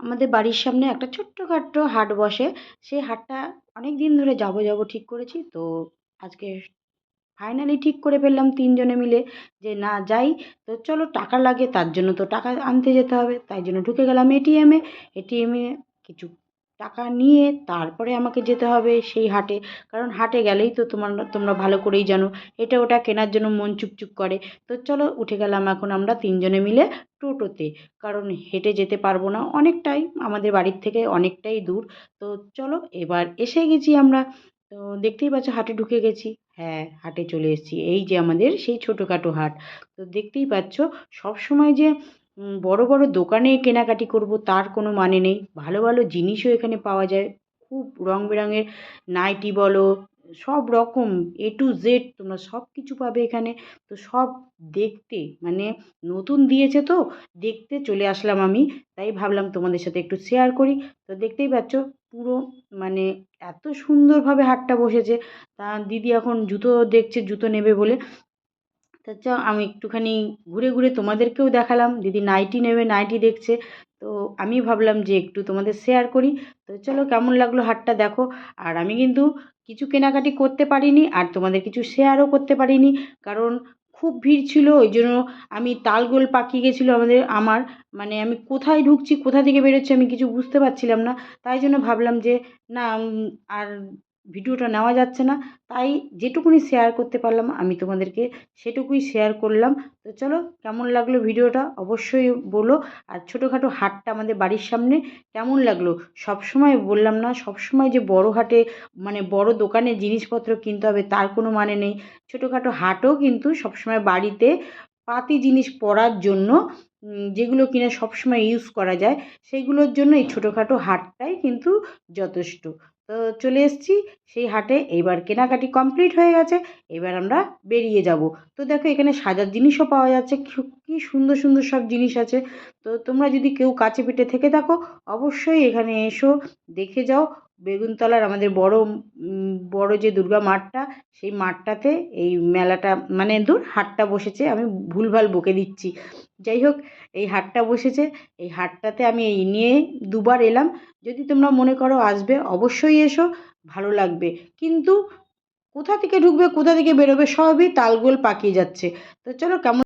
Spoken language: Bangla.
আমাদের বাড়ির সামনে একটা ছোট্টখাট্ট হাট বসে। সেই হাটটা অনেক দিন ধরে যাব যাব ঠিক করেছি, তো আজকে ফাইনালি ঠিক করে ফেললাম তিনজনে মিলে যে না যাই, তো চলো টাকা লাগে তার জন্য তো টাকা আনতে যেতে হবে, তাই জন্য ঢুকে গেলাম এটিএমে এটিএমে কিছু টাকা নিয়ে তারপরে আমাকে যেতে হবে সেই হাটে। কারণ হাটে গেলেই তো তোমার, তোমরা ভালো করেই জানো, এটা ওটা কেনার জন্য মন চুপচুপ করে। তো চলো উঠে গেলাম এখন আমরা তিনজনে মিলে টোটোতে। কারণ হেঁটে যেতে পারব না, অনেকটাই আমাদের বাড়ির থেকে অনেকটাই দূর। তো চলো এবার এসে গেছি আমরা। তো দেখতেই পাচ্ছ হাটে ঢুকে গেছি। হ্যাঁ হাটে চলে এসেছি। এই যে আমাদের সেই ছোটোখাটো হাট। তো দেখতেই পাচ্ছ সব সময় যে বড় বড় দোকানে কেনাকাটি করব তার কোনো মানে নেই। ভালো ভালো জিনিসও এখানে পাওয়া যায়। খুব রং বেরঙের নাইটি বলো, সব রকম এ টু জেড তোমরা সব কিছু পাবে এখানে। তো সব দেখতে মানে নতুন দিয়েছে তো, দেখতে চলে আসলাম আমি। তাই ভাবলাম তোমাদের সাথে একটু শেয়ার করি। তো দেখতেই পাচ্ছ, পুরো মানে এত সুন্দরভাবে হাটটা বসেছে। তা দিদি এখন জুতো দেখছে, জুতো নেবে বলে। চ আমি একটুখানি ঘুরে ঘুরে তোমাদেরকেও দেখালাম। দিদি নাইটি নেবে নাইটি দেখছে। তো আমি ভাবলাম যে একটু তোমাদের শেয়ার করি। তো চলো কেমন লাগল হাটটা দেখো। আর আমি কিন্তু কিছু কেনাকাটি করতে পারিনি আর তোমাদের কিছু শেয়ারও করতে পারিনি। কারণ খুব ভিড় ছিল, ওই জন্য আমি তালগোল পাকিয়ে গেছিল আমাদের, আমার। মানে আমি কোথায় ঢুকছি, কোথা থেকে বেরোচ্ছি আমি কিছু বুঝতে পারছিলাম না। তাই জন্য ভাবলাম যে, না আর ভিডিওটা নেওয়া যাচ্ছে না। তাই যেটুকুনি শেয়ার করতে পারলাম, আমি তোমাদেরকে সেটুকুই শেয়ার করলাম। তো চলো, কেমন লাগল ভিডিওটা অবশ্যই বলো। আর ছোটোখাটো হাটটা আমাদের বাড়ির সামনে কেমন লাগল? সব সময় বললাম না সব সময় যে বড় হাটে মানে বড় দোকানে জিনিসপত্র কিনতে হবে তার কোনো মানে নেই। ছোটোখাটো হাটও কিন্তু সবসময় বাড়িতে পাতি জিনিস পরার জন্য যেগুলো কিনা সবসময় ইউজ করা যায় সেইগুলোর জন্য এই ছোটোখাটো হাটটাই কিন্তু যথেষ্ট। তো চলে এসেছি, সেই হাটে এবার কেনাকাটি কমপ্লিট হয়ে গেছে, এবার আমরা বেরিয়ে যাব। তো দেখো, এখানে সাজার জিনিসও পাওয়া যাচ্ছে কি সুন্দর সুন্দর সব জিনিস আছে। তো তোমরা যদি কেউ কাছে পিঠে থেকে থাকো, অবশ্যই এখানে এসো, দেখে যাও বেগুনতলার আমাদের বড় বড় যে দুর্গা মাঠটা, সেই মাঠটাতে এই মেলাটা মানে দূর হাটটা বসেছে, আমি ভুলভাল বকে দিচ্ছি। যাই হোক, এই হাটটা বসেছে, এই হাটটাতে আমি এই নিয়ে দুবার এলাম। যদি তোমরা মনে করো আসবে, অবশ্যই এসো, ভালো লাগবে। কিন্তু কোথা থেকে ঢুকবে, কোথা থেকে বেরোবে, সবই তালগোল পাকিয়ে যাচ্ছে। তো চলো, কেমন